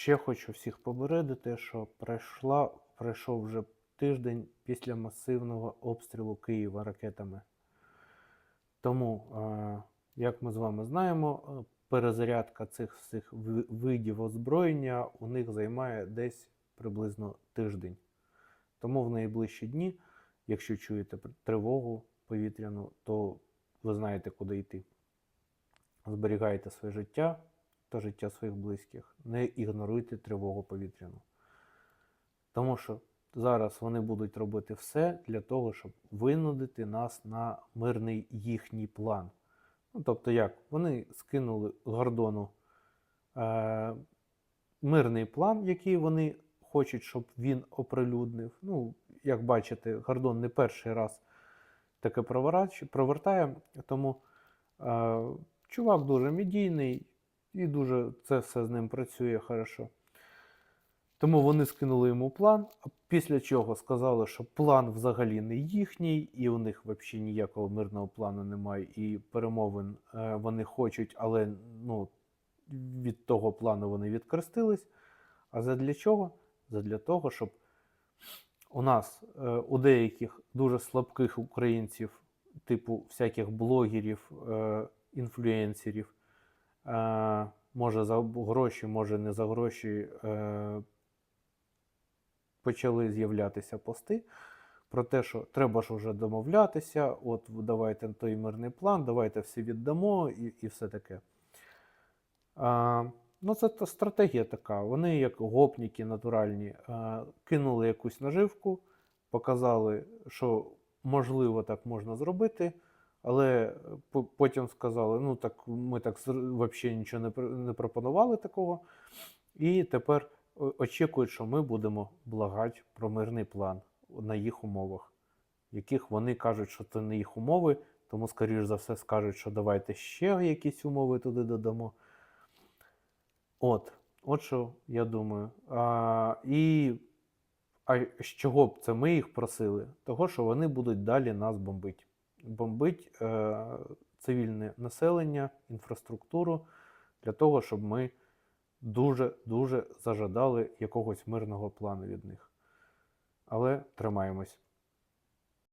ще хочу всіх попередити, що пройшла, пройшов вже тиждень після масивного обстрілу Києва ракетами. Тому, е, як ми з вами знаємо, е, перезарядка цих всіх видів озброєння у них займає десь приблизно тиждень. Тому в найближчі дні, якщо чуєте тривогу повітряну, то ви знаєте, куди йти. Зберігайте своє життя та життя своїх близьких. Не ігноруйте тривогу повітряну. Тому що зараз вони будуть робити все для того, щоб винудити нас на мирний їхній план. Ну, тобто, як? Вони скинули Гордону е, мирний план, який вони хочуть, щоб він оприлюднив. Ну, як бачите, Гордон не перший раз таке провертає, тому е, чувак дуже медійний і дуже це все з ним працює хорошо. Тому вони скинули йому план, після чого сказали, що план взагалі не їхній, і у них взагалі ніякого мирного плану немає, і перемовин е, вони хочуть, але ну, від того плану вони відкрестились. А задля чого? Задля того, щоб у нас е, у деяких дуже слабких українців, типу всяких блогерів, е, інфлюенсерів, може за гроші, може не за гроші, е, почали з'являтися пости про те, що треба ж вже домовлятися, от давайте той мирний план, давайте все віддамо і, і все таке. А, ну, це стратегія така. Вони, як гопніки натуральні, кинули якусь наживку, показали, що можливо так можна зробити, але потім сказали: ну так ми так взагалі нічого не, пропонували такого. І тепер очікують, що ми будемо благати про мирний план на їх умовах, яких вони кажуть, що це не їх умови, тому, скоріш за все, скажуть, що давайте ще якісь умови туди додамо. От, от що я думаю. А, і а з чого б це ми їх просили? Того, що вони будуть далі нас бомбити. Бомбить е, цивільне населення, інфраструктуру для того, щоб ми дуже-дуже зажадали якогось мирного плану від них. Але тримаємось.